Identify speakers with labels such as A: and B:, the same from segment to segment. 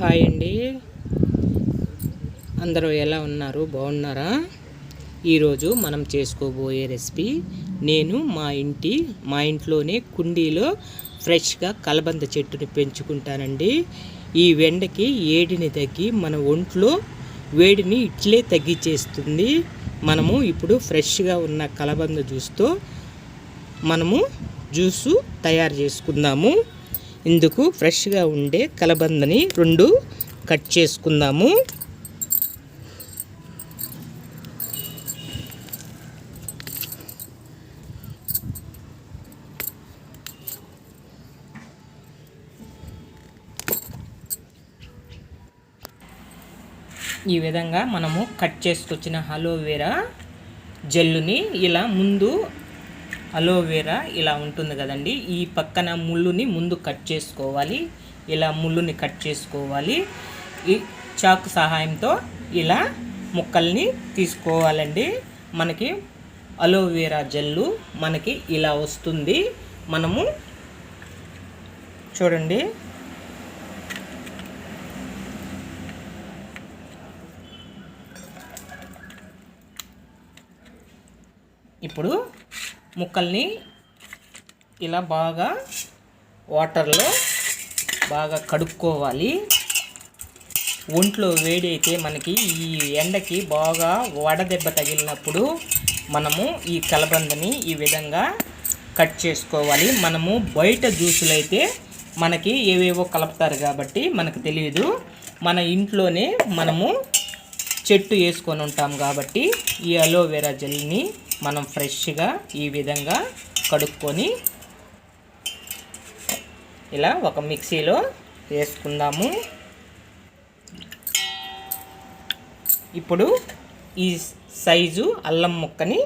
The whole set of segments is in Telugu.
A: హాయ్ అండి. అందరూ ఎలా ఉన్నారు? బాగున్నారా? ఈరోజు మనం చేసుకోబోయే రెసిపీ నేను మా ఇంటి మా ఇంట్లోనే కుండీలో ఫ్రెష్గా కలబంద చెట్టుని పెంచుకుంటానండి. ఈ వెండకి ఏడిని తగ్గి మన ఒంట్లో వేడిని ఇట్లే తగ్గించేస్తుంది మనము ఇప్పుడు ఫ్రెష్గా ఉన్న కలబంద జ్యూస్తో మనము జ్యూసు తయారు చేసుకుందాము. ఇందుకు ఫ్రెష్గా ఉండే కలబందని రెండు కట్ చేసుకుందాము. ఈ విధంగా మనము కట్ చేసుకొచ్చిన అలోవెరా జెల్లుని ఇలా ముందు అలోవెరా ఇలా ఉంటుంది కదండి. ఈ పక్కన ముళ్ళుని ముందు కట్ చేసుకోవాలి. ఇలా ముళ్ళుని కట్ చేసుకోవాలి. ఈ చాకు సహాయంతో ఇలా ముక్కల్ని తీసుకోవాలండి. మనకి అలోవెరా జెల్లు మనకి ఇలా వస్తుంది. మనము చూడండి. ఇప్పుడు ముక్కల్ని ఇలా బాగా వాటర్లో బాగా కడుక్కోవాలి. ఒంట్లో వేడి అయితే మనకి ఈ ఎండకి బాగా వడదెబ్బ తగిలినప్పుడు మనము ఈ కలబందని ఈ విధంగా కట్ చేసుకోవాలి. మనము బయట జ్యూసులు అయితే మనకి ఏవేవో కలుపుతారు కాబట్టి మనకు తెలియదు మన ఇంట్లోనే మనము చెట్టు వేసుకొని ఉంటాం కాబట్టి ఈ అలోవెరా జెల్ని మనం ఫ్రెష్గా ఈ విధంగా కడుక్కొని ఇలా ఒక మిక్సీలో వేసుకుందాము. ఇప్పుడు ఈ సైజు అల్లం ముక్కని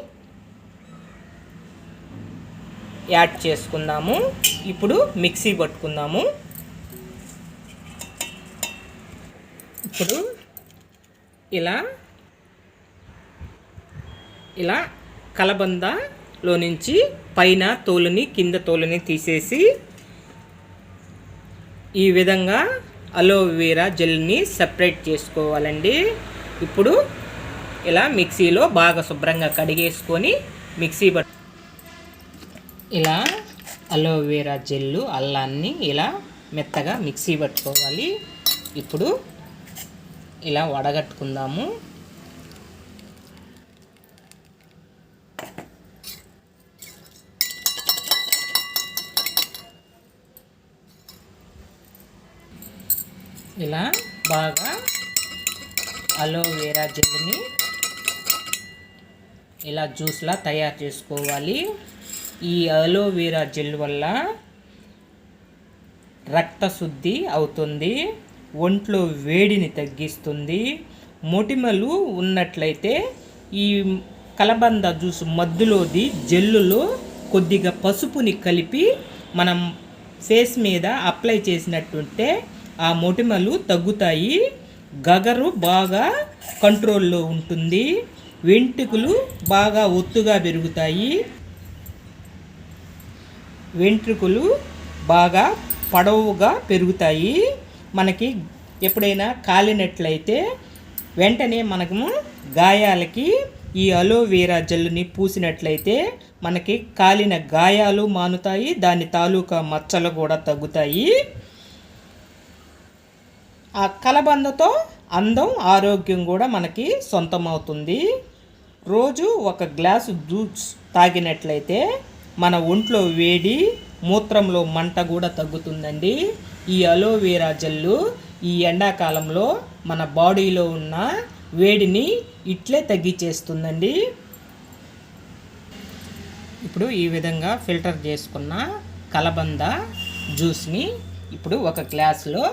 A: యాడ్ చేసుకుందాము. ఇప్పుడు మిక్సీ పట్టుకుందాము. ఇప్పుడు ఇలా ఇలా కలబందలో నుంచి పైన తోలుని కింద తోలుని తీసేసి ఈ విధంగా అలోవెరా జెల్ని సపరేట్ చేసుకోవాలండి. ఇప్పుడు ఇలా మిక్సీలో బాగా శుభ్రంగా కడిగేసుకొని మిక్సీ పట్ ఇలా అలోవెరా జెల్లు అల్లాన్ని ఇలా మెత్తగా మిక్సీ పట్టుకోవాలి. ఇప్పుడు ఇలా వడగట్టుకుందాము. ఇలా బాగా అలోవేరా జెల్ని ఇలా జ్యూస్లా తయారు చేసుకోవాలి. ఈ అలోవేరా జెల్ వల్ల రక్తశుద్ధి అవుతుంది ఒంట్లో వేడిని తగ్గిస్తుంది. మొటిమలు ఉన్నట్లయితే ఈ కలబంద జ్యూస్ మధ్యలోది జెల్లులో కొద్దిగా పసుపుని కలిపి మనం ఫేస్ మీద అప్లై చేసినట్టుంటే ఆ మొటిమలు తగ్గుతాయి. గగరు బాగా కంట్రోల్లో ఉంటుంది. వెంట్రుకలు బాగా ఒత్తుగా పెరుగుతాయి. వెంట్రుకలు బాగా పొడవుగా పెరుగుతాయి. మనకి ఎప్పుడైనా కాలినట్లయితే వెంటనే మనము గాయాలకి ఈ అలోవెరా జల్లుని పూసినట్లయితే మనకి కాలిన గాయాలు మానుతాయి. దాని తాలూకా మచ్చలు కూడా తగ్గుతాయి. ఆ కలబందతో అందం ఆరోగ్యం కూడా మనకి సొంతమవుతుంది. రోజు ఒక గ్లాసు జ్యూస్ తాగినట్లయితే మన ఒంట్లో వేడి మూత్రంలో మంట కూడా తగ్గుతుందండి. ఈ అలోవేరా జెల్లు ఈ ఎండాకాలంలో మన బాడీలో ఉన్న వేడిని ఇట్లే తగ్గించేస్తుందండి. ఇప్పుడు ఈ విధంగా ఫిల్టర్ చేసుకున్న కలబంద జ్యూస్ని ఇప్పుడు ఒక గ్లాసులో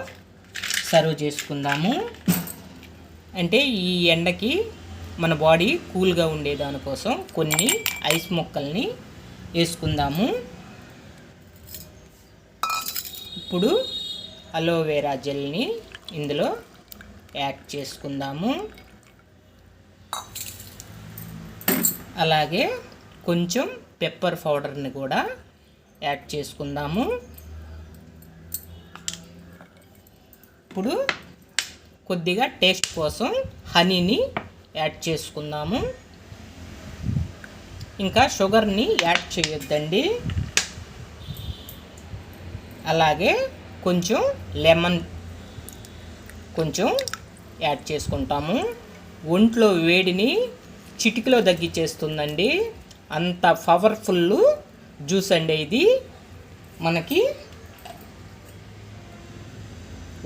A: సర్వ్ చేసుకుందాము. అంటే ఈ ఎండకి మన బాడీ కూల్గా ఉండేదానికోసం కొన్ని ఐస్ ముక్కల్ని వేసుకుందాము. ఇప్పుడు అలోవెరా జెల్ని ఇందులో యాడ్ చేసుకుందాము. అలాగే కొంచెం పెప్పర్ పౌడర్ని కూడా యాడ్ చేసుకుందాము. ఇప్పుడు కొద్దిగా టేస్ట్ కోసం హనీని యాడ్ చేసుకుందాము. ఇంకా షుగర్ని యాడ్ చేయొద్దండి. అలాగే కొంచెం లెమన్ కొంచెం యాడ్ చేసుకుంటాము. ఒంట్లో వేడిని చిటికలో తగ్గిచ్చేస్తుందండి. అంత పవర్ఫుల్ జ్యూస్ అండి ఇది. మనకి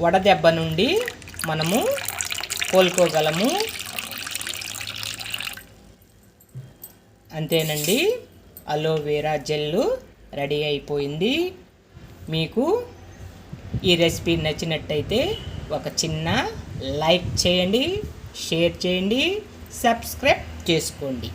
A: వడదెబ్బ నుండి మనము కోలుకోగలము. అంతేనండి అలోవెరా జెల్లు రెడీ అయిపోయింది. మీకు ఈ రెసిపీ నచ్చినట్టయితే ఒక చిన్న లైక్ చేయండి షేర్ చేయండి సబ్స్క్రైబ్ చేసుకోండి.